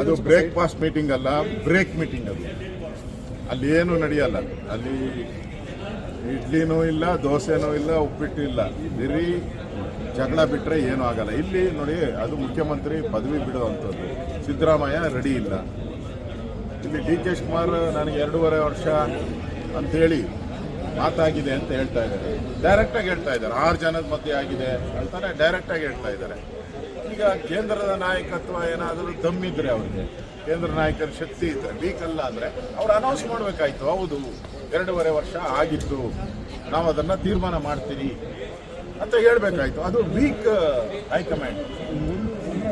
ಅದು breakfast meeting ಅಲ್ಲ break meeting ಅದು. ಅಲ್ಲಿ ಏನು ನಡೆಯಲ್ಲ. ಅಲ್ಲಿ ಇಡ್ಲಿನೂ ಇಲ್ಲ ದೋಸೆನೂ ಇಲ್ಲ ಉಪ್ಪಿಟ್ಟು ಇಲ್ಲ ಬರೀ ಜಗಳ ಬಿಟ್ಟರೆ ಏನೂ ಆಗಲ್ಲ. ಇಲ್ಲಿ ನೋಡಿ ಅದು ಮುಖ್ಯಮಂತ್ರಿ ಪದವಿ ಬಿಡುವಂಥದ್ದು. ಸಿದ್ದರಾಮಯ್ಯ ರೆಡಿ ಇಲ್ಲ. ಇಲ್ಲಿ ಡಿ ಕೆ ಶಿವಕುಮಾರ್ ನನಗೆ ಎರಡೂವರೆ ವರ್ಷ ಅಂಥೇಳಿ ಮಾತಾಗಿದೆ ಅಂತ ಹೇಳ್ತಾ ಇದ್ದಾರೆ. ಡೈರೆಕ್ಟಾಗಿ ಹೇಳ್ತಾ ಇದ್ದಾರೆ. ಆರು ಜನದ ಮಧ್ಯೆ ಆಗಿದೆ ಅಂತಾನೆ ಡೈರೆಕ್ಟಾಗಿ ಹೇಳ್ತಾ ಇದ್ದಾರೆ. ಕೇಂದ್ರದ ನಾಯಕತ್ವ ಏನಾದರೂ ದಮ್ಮಿದ್ರೆ ಅವ್ರಿಗೆ, ಕೇಂದ್ರ ನಾಯಕರ ಶಕ್ತಿ ಇದ್ರೆ ವೀಕ್ ಅಲ್ಲ ಅಂದರೆ ಅವ್ರು ಅನೌನ್ಸ್ ಮಾಡಬೇಕಾಯ್ತು, ಹೌದು, ಎರಡೂವರೆ ವರ್ಷ ಆಗಿತ್ತು, ನಾವು ಅದನ್ನು ತೀರ್ಮಾನ ಮಾಡ್ತೀರಿ ಅಂತ ಹೇಳಬೇಕಾಯ್ತು. ಅದು ವೀಕ್ ಹೈಕಮಾಂಡ್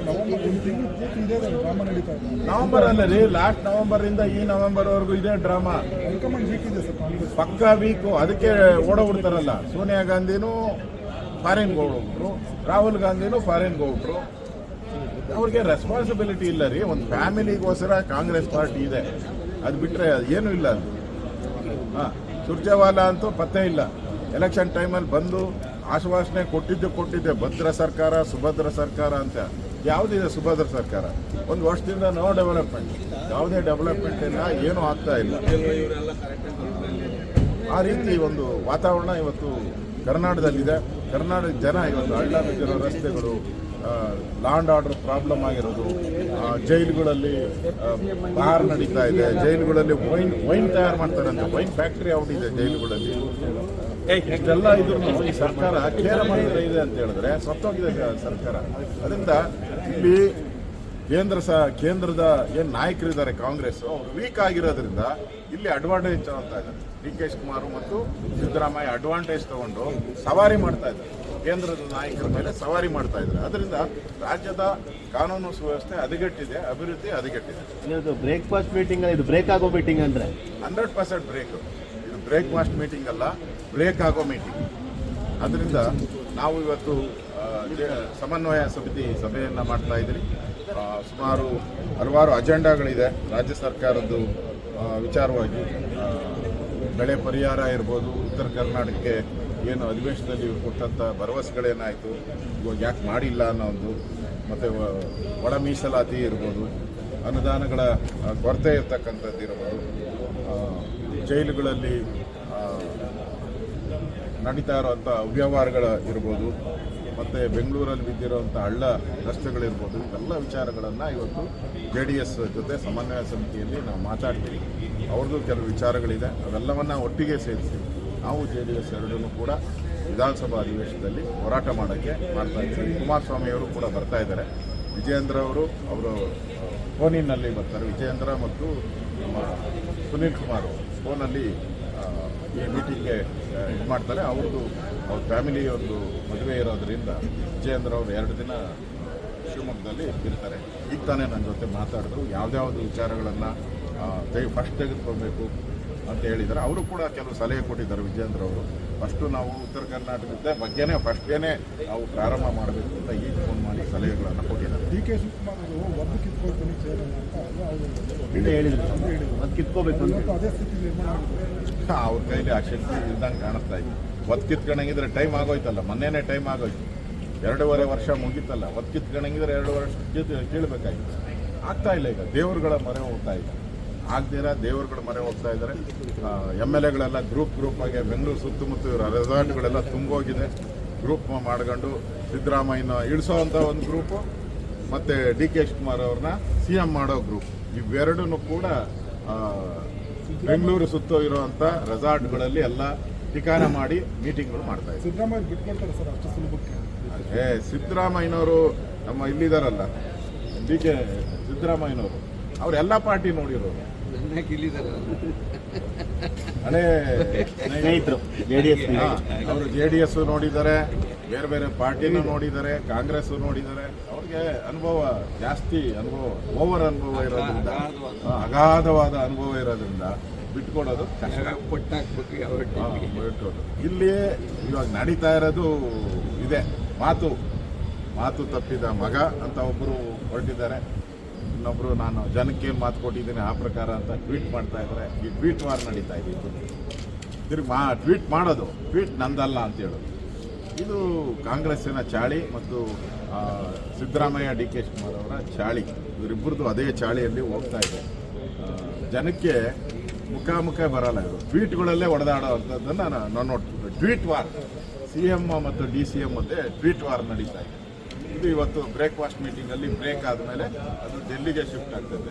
ನವೆಂಬರ್ ಒಂದು ತಿಂಗಳು ಇದೆ ಡ್ರಾಮಾ ನವೆಂಬರ್ ಅಲ್ಲ ರೀ ಲಾಸ್ಟ್ ನವೆಂಬರ್ ಇಂದ ಈ ನವೆಂಬರ್ ವರೆಗೂ ಇದೆ ಡ್ರಾಮಾ ಪಕ್ಕ ವೀಕು ಅದಕ್ಕೆ ಓಡೋಗ್ಬಿಡ್ತಾರಲ್ಲ ಸೋನಿಯಾ ಗಾಂಧಿನೂ ಫಾರಿನ್ಗೆ ಹೋಗ್ಬಿಟ್ರು ರಾಹುಲ್ ಗಾಂಧಿನೂ ಫಾರಿನ್ಗೆ ಹೋಗ್ಬಿಟ್ರು. ಅವ್ರಿಗೆ ರೆಸ್ಪಾನ್ಸಿಬಿಲಿಟಿ ಇಲ್ಲ ರೀ. ಒಂದು ಫ್ಯಾಮಿಲಿಗೋಸ್ಕರ ಕಾಂಗ್ರೆಸ್ ಪಾರ್ಟಿ ಇದೆ. ಅದು ಬಿಟ್ಟರೆ ಏನೂ ಇಲ್ಲ ಅದು ಹಾಂ, ಸುರ್ಜೇವಾಲಾ ಅಂತೂ ಪತ್ತೆ ಇಲ್ಲ. ಎಲೆಕ್ಷನ್ ಟೈಮಲ್ಲಿ ಬಂದು ಆಶ್ವಾಸನೆ ಕೊಟ್ಟಿದ್ದು ಕೊಟ್ಟಿದ್ದೆ. ಭದ್ರ ಸರ್ಕಾರ, ಸುಭದ್ರ ಸರ್ಕಾರ ಅಂತ. ಯಾವುದಿದೆ ಸುಭದ್ರ ಸರ್ಕಾರ? ಒಂದು ವರ್ಷದಿಂದ ನೋ ಡೆವಲಪ್ಮೆಂಟ್ ಯಾವುದೇ ಡೆವಲಪ್ಮೆಂಟ್ ಇಲ್ಲ, ಏನೂ ಆಗ್ತಾ ಇಲ್ಲ. ಆ ರೀತಿ ಒಂದು ವಾತಾವರಣ ಇವತ್ತು ಕರ್ನಾಟಕದಲ್ಲಿದೆ. ಕರ್ನಾಟಕ ಜನ ಇವತ್ತು ಹಳ್ಳ ರಸ್ತೆಗಳು ಲಾಂಡ್ ಆರ್ಡರ್ ಪ್ರಾಬ್ಲಮ್ ಆಗಿರೋದು ಜೈಲುಗಳಲ್ಲಿ ಬಾರ್ ನಡೀತಾ ಇದೆ ಜೈಲುಗಳಲ್ಲಿ ವೈನ್ ವೈನ್ ತಯಾರು ಮಾಡ್ತಾರಂತೆ ವೈನ್ ಫ್ಯಾಕ್ಟ್ರಿ ಔಟ್ ಇದೆ ಜೈಲುಗಳಲ್ಲಿ. ಇಷ್ಟೆಲ್ಲ ಇದ್ರು ಈ ಸರ್ಕಾರ ಕೇರ ಮಾಡಿದ್ರೆ ಇದೆ ಅಂತ ಹೇಳಿದ್ರೆ ಸತ್ತೋಗಿದೆ ಸರ್ಕಾರ. ಅದರಿಂದ ಇಲ್ಲಿ ಕೇಂದ್ರ ಸ ಕೇಂದ್ರದ ಏನು ನಾಯಕರಿದ್ದಾರೆ ಕಾಂಗ್ರೆಸ್ ಅವರು ವೀಕ್ ಆಗಿರೋದ್ರಿಂದ ಇಲ್ಲಿ ಅಡ್ವಾಂಟೇಜ್ ತಗೊಳ್ತಾ ಇದ್ದಾರೆ. ಡಿ ಕೆ ಶಿವಕುಮಾರ್ ಮತ್ತು ಸಿದ್ದರಾಮಯ್ಯ ಅಡ್ವಾಂಟೇಜ್ ತಗೊಂಡು ಸವಾರಿ ಮಾಡ್ತಾ ಇದ್ದಾರೆ. ಕೇಂದ್ರದ ನಾಯಕರ ಮೇಲೆ ಸವಾರಿ ಮಾಡ್ತಾ ಇದ್ದಾರೆ. ಅದರಿಂದ ರಾಜ್ಯದ ಕಾನೂನು ಸುವ್ಯವಸ್ಥೆ ಹದಗೆಟ್ಟಿದೆ ಅಭಿವೃದ್ಧಿ ಹದಗೆಟ್ಟಿದೆ. ಬ್ರೇಕ್ಫಾಸ್ಟ್ ಮೀಟಿಂಗ್ ಇದು ಬ್ರೇಕ್ ಆಗೋ ಮೀಟಿಂಗ್ ಅಂದ್ರೆ? ಹಂಡ್ರೆಡ್ ಪರ್ಸೆಂಟ್ ಬ್ರೇಕ್ ಇದು ಬ್ರೇಕ್ ಮಾಸ್ಟ್ ಮೀಟಿಂಗ್ ಅಲ್ಲ ಬ್ರೇಕ್ ಆಗೋ ಮೀಟಿಂಗ್ ಅದರಿಂದ ನಾವು ಇವತ್ತು ಸಮನ್ವಯ ಸಮಿತಿ ಸಭೆಯನ್ನು ಮಾಡ್ತಾ ಇದ್ದೀರಿ. ಸುಮಾರು ಹಲವಾರು ಅಜೆಂಡಾಗಳಿದೆ. ರಾಜ್ಯ ಸರ್ಕಾರದ್ದು ವಿಚಾರವಾಗಿ. ಬೆಳೆ ಪರಿಹಾರ ಇರ್ಬೋದು ಉತ್ತರ ಕರ್ನಾಟಕಕ್ಕೆ ಏನು ಅಧಿವೇಶನದಲ್ಲಿ ಕೊಟ್ಟಂಥ ಭರವಸೆಗಳೇನಾಯಿತು? ಇವಾಗ ಯಾಕೆ ಮಾಡಿಲ್ಲ ಅನ್ನೋ ಒಂದು, ಮತ್ತು ಒಳ ಮೀಸಲಾತಿ ಇರ್ಬೋದು, ಅನುದಾನಗಳ ಕೊರತೆ ಇರ್ತಕ್ಕಂಥದ್ದು ಇರ್ಬೋದು ಜೈಲುಗಳಲ್ಲಿ ನಡೀತಾ ಇರುವಂಥ ಅವ್ಯವಹಾರಗಳ ಇರ್ಬೋದು, ಮತ್ತು ಬೆಂಗಳೂರಲ್ಲಿ ಬಿದ್ದಿರುವಂಥ ಹಳ್ಳ ರಸ್ತೆಗಳಿರ್ಬೋದು, ಇವೆಲ್ಲ ವಿಚಾರಗಳನ್ನು ಇವತ್ತು ಜೆ ಡಿ ಎಸ್ ಜೊತೆ ಸಮನ್ವಯ ಸಮಿತಿಯಲ್ಲಿ ನಾವು ಮಾತಾಡ್ತೀವಿ. ಅವ್ರದ್ದು ಕೆಲವು ವಿಚಾರಗಳಿದೆ ಅವೆಲ್ಲವನ್ನು ಒಟ್ಟಿಗೆ ಸೇರಿಸಿ. ನಾವು ಜೆ ಡಿ ಎಸ್ ಎರಡನ್ನೂ ಕೂಡ ವಿಧಾನಸಭಾ ಅಧಿವೇಶನದಲ್ಲಿ ಹೋರಾಟ ಮಾಡೋಕ್ಕೆ ಮಾಡ್ತಾ ಇದ್ದೀವಿ. ಕುಮಾರಸ್ವಾಮಿ ಅವರು ಕೂಡ ಬರ್ತಾ ಇದ್ದಾರೆ. ವಿಜಯೇಂದ್ರ ಅವರು ಅವರು ಫೋನಿನಲ್ಲಿ ಬರ್ತಾರೆ. ವಿಜಯೇಂದ್ರ ಮತ್ತು ನಮ್ಮ ಸುನೀಲ್ ಕುಮಾರ್ ಫೋನಲ್ಲಿ ಈ ಮೀಟಿಂಗ್ಗೆ ಇದು ಮಾಡ್ತಾರೆ. ಅವ್ರದ್ದು, ಅವ್ರ ಫ್ಯಾಮಿಲಿ ಒಂದು ಮದುವೆ ಇರೋದ್ರಿಂದ ವಿಜಯೇಂದ್ರ ಅವರು ಎರಡು ದಿನ ಶಿವಮೊಗ್ಗದಲ್ಲಿ ಇರ್ತಾರೆ. ಈಗ ತಾನೇ ನನ್ನ ಜೊತೆ ಮಾತಾಡಿದ್ರು. ಯಾವುದ್ಯಾವ್ದು ವಿಚಾರಗಳನ್ನು ತೆಗೆ ಫಸ್ಟ್ ತೆಗೆದುಕೊಳ್ಬೇಕು ಅಂತ ಹೇಳಿದ್ದಾರೆ. ಅವರು ಕೂಡ ಕೆಲವು ಸಲಹೆ ಕೊಟ್ಟಿದ್ದಾರೆ ವಿಜೇಂದ್ರ ಅವರು. ಫಸ್ಟು ನಾವು ಉತ್ತರ ಕರ್ನಾಟಕದ ಬಗ್ಗೆನೇ ಫಸ್ಟೇನೆ ನಾವು ಪ್ರಾರಂಭ ಮಾಡಬೇಕು ಅಂತ ಈಗ ಫೋನ್ ಮಾಡಿ ಸಲಹೆಗಳನ್ನು ಕೊಟ್ಟಿದ್ದಾರೆ. ಡಿ ಕೆ ಶಿವಕುಮಾರ್ ಅವರು ಒದ್ದು ಕಿತ್ಕೊಳ್ತೀನಿ ಚೇರ್ ಅಂತ ಅದು ಅವರು ಹೇಳಿದ್ರು. ಅದು ಕಿತ್ಕೋಬೇಕು ಅಂತ ಇವತ್ತು ಅದೇ ಸ್ಥಿತಿ ನಿರ್ಮಾಣ ಅವ್ರ ಕೈಲಿ ಆ ಶಕ್ತಿ ಇದ್ದಂಗೆ ಕಾಣಿಸ್ತಾ ಇದೆ. ಒತ್ತು ಕಿತ್ಕೊಂಡಂಗಿದ್ರೆ ಟೈಮ್ ಆಗೋಯ್ತಲ್ಲ ಮೊನ್ನೆನೇ ಟೈಮ್ ಆಗೋಯ್ತು. ಎರಡೂವರೆ ವರ್ಷ ಮುಗೀತಲ್ಲ ಒತ್ತು ಕಿತ್ಕೊಂಡಂಗಿದ್ರೆ ಎರಡು ವರ್ಷ ಕೇಳಬೇಕಾಗಿತ್ತು ಕೀಳ್ಬೇಕಾಗಿತ್ತು ಆಗ್ತಾ ಇಲ್ಲ ಈಗ ದೇವರುಗಳ ಮೊರೆ ಹೋಗ್ತಾ ಇದೆ. ಆಗ್ದಿರ ದೇವರುಗಳು ಮರೆ ಹೋಗ್ತಾ ಇದ್ದಾರೆ. ಎಂ ಎಲ್ ಎಗಳೆಲ್ಲ ಗ್ರೂಪ್ ಗ್ರೂಪ್ ಆಗಿ ಬೆಂಗಳೂರು ಸುತ್ತಮುತ್ತ ಇರೋ ರೆಸಾರ್ಟ್ಗಳೆಲ್ಲ ತುಂಬೋಗಿದೆ. ಗ್ರೂಪ್ ಮಾಡ್ಕೊಂಡು ಸಿದ್ದರಾಮಯ್ಯನ ಇಳಿಸೋವಂಥ ಒಂದು ಗ್ರೂಪು ಮತ್ತು ಡಿ ಕೆ ಶಿವಕುಮಾರ್ ಅವ್ರನ್ನ ಸಿ ಎಂ ಮಾಡೋ ಗ್ರೂಪ್. ಇವೆರಡೂ ಕೂಡ ಬೆಂಗಳೂರು ಸುತ್ತ ಇರುವಂಥ ರೆಸಾರ್ಟ್ಗಳಲ್ಲಿ ಎಲ್ಲ ಠಿಕಾಣ ಮಾಡಿ ಮೀಟಿಂಗ್ಗಳು ಮಾಡ್ತಾ ಇದ್ದಾರೆ. ಸಿದ್ದರಾಮಯ್ಯ ಬಿಟ್ಕೊಳ್ತಾರೆ ಸರ್ ಅಷ್ಟು ಸುಲಭಕ್ಕೆ. ಏ ಸಿದ್ದರಾಮಯ್ಯನವರು ನಮ್ಮ ಇಲ್ಲಿದ್ದಾರಲ್ಲ ಡಿ ಕೆ ಸಿದ್ದರಾಮಯ್ಯನವರು ಅವರೆಲ್ಲ ಪಾರ್ಟಿ ನೋಡಿರೋರು. ಹಳೇ ಸ್ನೇಹಿತರು ಜೆ ಡಿ ಎಸ್ ಅವರು ಜೆ ಡಿ ಎಸ್ ನೋಡಿದ್ದಾರೆ ಬೇರೆ ಬೇರೆ ಪಾರ್ಟಿನೂ ನೋಡಿದ್ದಾರೆ ಕಾಂಗ್ರೆಸ್ ನೋಡಿದ್ದಾರೆ. ಅವ್ರಿಗೆ ಅನುಭವ ಜಾಸ್ತಿ ಅನುಭವ ಓವರ್ ಅನುಭವ ಇರೋದ್ರಿಂದ ಅಗಾಧವಾದ. ಅನುಭವ ಇರೋದ್ರಿಂದ ಬಿಟ್ಕೊಡೋದು ಬಿಟ್ಕೊಡೋದು. ಇಲ್ಲಿ ಇವಾಗ ನಡೀತಾ ಇರೋದು ಇದೆ. ಮಾತು ಮಾತು ತಪ್ಪಿದ ಮಗ ಅಂತ ಒಬ್ಬರು ಹೊರಟಿದ್ದಾರೆ. ಇನ್ನೊಬ್ರು ನಾನು ಜನಕ್ಕೆ ಮಾತು ಕೊಟ್ಟಿದ್ದೀನಿ, ಆ ಪ್ರಕಾರ ಅಂತ ಟ್ವೀಟ್ ಮಾಡ್ತಾ ಇದ್ದಾರೆ. ಈ ಟ್ವೀಟ್ ವಾರ್ ನಡೀತಾ ಇದೆ ತಿರುಗಿ ಮಾ, ಟ್ವೀಟ್ ಮಾಡೋದು, ಟ್ವೀಟ್ ನಂದಲ್ಲ ಅಂತ ಹೇಳೋದು. ಇದು ಕಾಂಗ್ರೆಸ್ಸಿನ ಚಾಳಿ ಮತ್ತು ಸಿದ್ದರಾಮಯ್ಯ, ಡಿ ಕೆ ಶಿವಕುಮಾರ್ ಅವರ ಚಾಳಿ. ಇವರಿಬ್ಬರದ್ದು ಅದೇ ಚಾಳಿಯಲ್ಲಿ ಹೋಗ್ತಾ ಇದೆ. ಜನಕ್ಕೆ ಮುಖಾಮುಖ ಬರಲ್ಲ ಇದು. ಟ್ವೀಟ್ಗಳಲ್ಲೇ ಹೊಡೆದಾಡೋ ಅಂಥದ್ದನ್ನು ನಾನು ನೋಡ್ತೀವಿ ಟ್ವೀಟ್ ವಾರ್, ಸಿ ಎಂ ಮತ್ತು ಡಿ ಸಿ ಎಂ ಮಧ್ಯೆ ಟ್ವೀಟ್ ವಾರ್ ನಡೀತಾ ಇದೆ. ಇದು ಇವತ್ತು ಬ್ರೇಕ್ಫಾಸ್ಟ್ ಮೀಟಿಂಗಲ್ಲಿ ಬ್ರೇಕ್ ಆದಮೇಲೆ ಅದು ಡೆಲ್ಲಿಗೆ ಶಿಫ್ಟ್ ಆಗ್ತದೆ.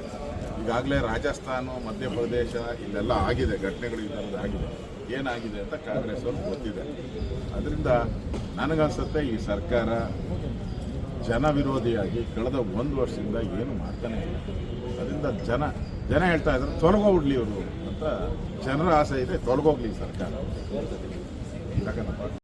ಈಗಾಗಲೇ ರಾಜಸ್ಥಾನ, ಮಧ್ಯಪ್ರದೇಶ ಇಲ್ಲೆಲ್ಲ ಆಗಿದೆ, ಘಟನೆಗಳು ಈ ಆಗಿದೆ. ಏನಾಗಿದೆ ಅಂತ ಕಾಂಗ್ರೆಸ್ ಅವ್ರಿಗೆ ಗೊತ್ತಿದೆ. ಅದರಿಂದ ನನಗನ್ಸುತ್ತೆ ಈ ಸರ್ಕಾರ ಜನ ವಿರೋಧಿಯಾಗಿ ಕಳೆದ ಒಂದು ವರ್ಷದಿಂದ ಏನು ಮಾಡ್ತಾನೆ ಇಲ್ಲ. ಅದರಿಂದ ಜನ ಜನ ಹೇಳ್ತಾ ಇದ್ದಾರೆ, ತೊಲಗೋಗ್ಲಿ ಅವರು ಅಂತ ಜನರ ಆಸೆ ಇದೆ, ತೊಲಗೋಗ್ಲಿ ಸರ್ಕಾರ. ಯಾಕಂದ್ರೆ